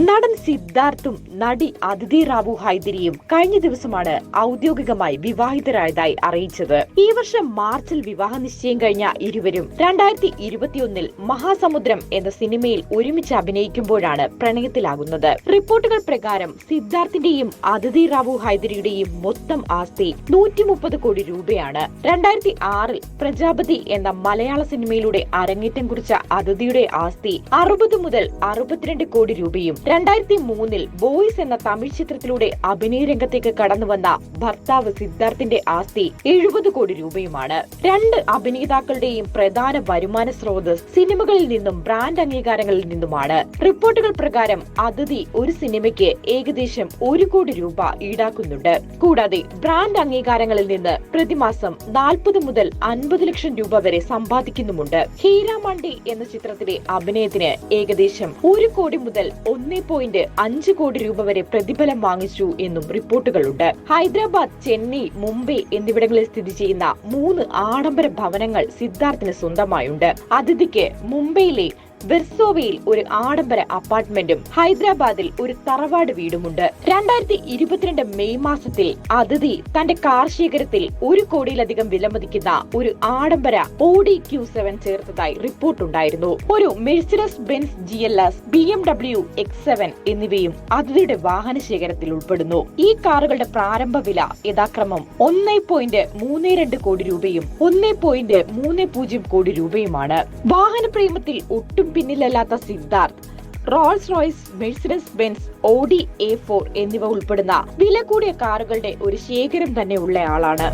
നടൻ സിദ്ധാർത്ഥും നടി അതിഥി റാവു ഹൈദരിയും കഴിഞ്ഞ ദിവസമാണ് ഔദ്യോഗികമായി വിവാഹിതരായതായി അറിയിച്ചത്. ഈ വർഷം മാർച്ചിൽ വിവാഹ നിശ്ചയം കഴിഞ്ഞ ഇരുവരും രണ്ടായിരത്തി ഇരുപത്തിയൊന്നിൽ മഹാസമുദ്രം എന്ന സിനിമയിൽ ഒരുമിച്ച് അഭിനയിക്കുമ്പോഴാണ് പ്രണയത്തിലാകുന്നത്. റിപ്പോർട്ടുകൾ പ്രകാരം സിദ്ധാർത്ഥിന്റെയും അതിഥി റാവു ഹൈദരിയുടെയും മൊത്തം ആസ്തി നൂറ്റി മുപ്പത് കോടി രൂപയാണ്. രണ്ടായിരത്തി ആറിൽ പ്രജാപതി എന്ന മലയാള സിനിമയിലൂടെ അരങ്ങേറ്റം കുറിച്ച അതിഥിയുടെ ആസ്തി അറുപത് മുതൽ അറുപത്തിരണ്ട് കോടി രൂപയും രണ്ടായിരത്തി മൂന്നിൽ ബോയ്സ് എന്ന തമിഴ് ചിത്രത്തിലൂടെ അഭിനയ രംഗത്തേക്ക് കടന്നുവന്ന ഭർത്താവ് സിദ്ധാർത്ഥിന്റെ ആസ്തി എഴുപത് കോടി രൂപയുമാണ്. രണ്ട് അഭിനേതാക്കളുടെയും പ്രധാന വരുമാന സ്രോതസ് സിനിമകളിൽ നിന്നും ബ്രാൻഡ് അംഗീകാരങ്ങളിൽ നിന്നുമാണ്. റിപ്പോർട്ടുകൾ പ്രകാരം അതിഥി ഒരു സിനിമയ്ക്ക് ഏകദേശം ഒരു കോടി രൂപ ഈടാക്കുന്നുണ്ട്. കൂടാതെ ബ്രാൻഡ് അംഗീകാരങ്ങളിൽ നിന്ന് പ്രതിമാസം നാൽപ്പത് മുതൽ അൻപത് ലക്ഷം രൂപ വരെ സമ്പാദിക്കുന്നുമുണ്ട്. ഹീരാമണ്ടി എന്ന ചിത്രത്തിലെ അഭിനയത്തിന് ഏകദേശം ഒരു കോടി മുതൽ ഒന്നേ പോയിന്റ് അഞ്ച് കോടി രൂപ വരെ പ്രതിഫലം വാങ്ങിച്ചു എന്നും റിപ്പോർട്ടുകളുണ്ട്. ഹൈദരാബാദ് ചെന്നൈ മുംബൈ എന്നിവിടങ്ങളിൽ സ്ഥിതി ചെയ്യുന്ന മൂന്ന് ആഡംബര ഭവനങ്ങൾ സിദ്ധാർത്ഥിന് സ്വന്തമായുണ്ട്. അതിഥിക്ക് മുംബൈയിലെ വെർസോവയിൽ ഒരു ആഡംബര അപ്പാർട്ട്മെന്റും ഹൈദരാബാദിൽ ഒരു തറവാട് വീടുമുണ്ട്. രണ്ടായിരത്തി ഇരുപത്തിരണ്ട് മെയ് മാസത്തിൽ അതിഥി തന്റെ കാർ ശേഖരത്തിൽ ഒരു കോടിയിലധികം വിലമതിക്കുന്ന ഒരു ആഡംബര ഓഡി ക്യൂ സെവൻ ചേർത്തതായി റിപ്പോർട്ടുണ്ടായിരുന്നു. ഒരു Mercedes Benz G L S B M W X seven എന്നിവയും അതിഥിയുടെ വാഹന ശേഖരത്തിൽ ഉൾപ്പെടുന്നു. ഈ കാറുകളുടെ പ്രാരംഭ വില യഥാക്രമം ഒന്നേ പോയിന്റ് മൂന്ന് രണ്ട് കോടി രൂപയും ഒന്നേ പോയിന്റ് മൂന്ന് പൂജ്യം കോടി രൂപയുമാണ്. വാഹന പ്രേമത്തിൽ ഒട്ടും പിന്നിലല്ലാത്ത Siddharth. Rolls Royce Mercedes Benz Audi A four എന്നിവ ഉൾപ്പെടുന്ന വില കൂടിയ കാറുകളുടെ ഒരു ശേഖരം തന്നെ ഉള്ളയാളാണ്.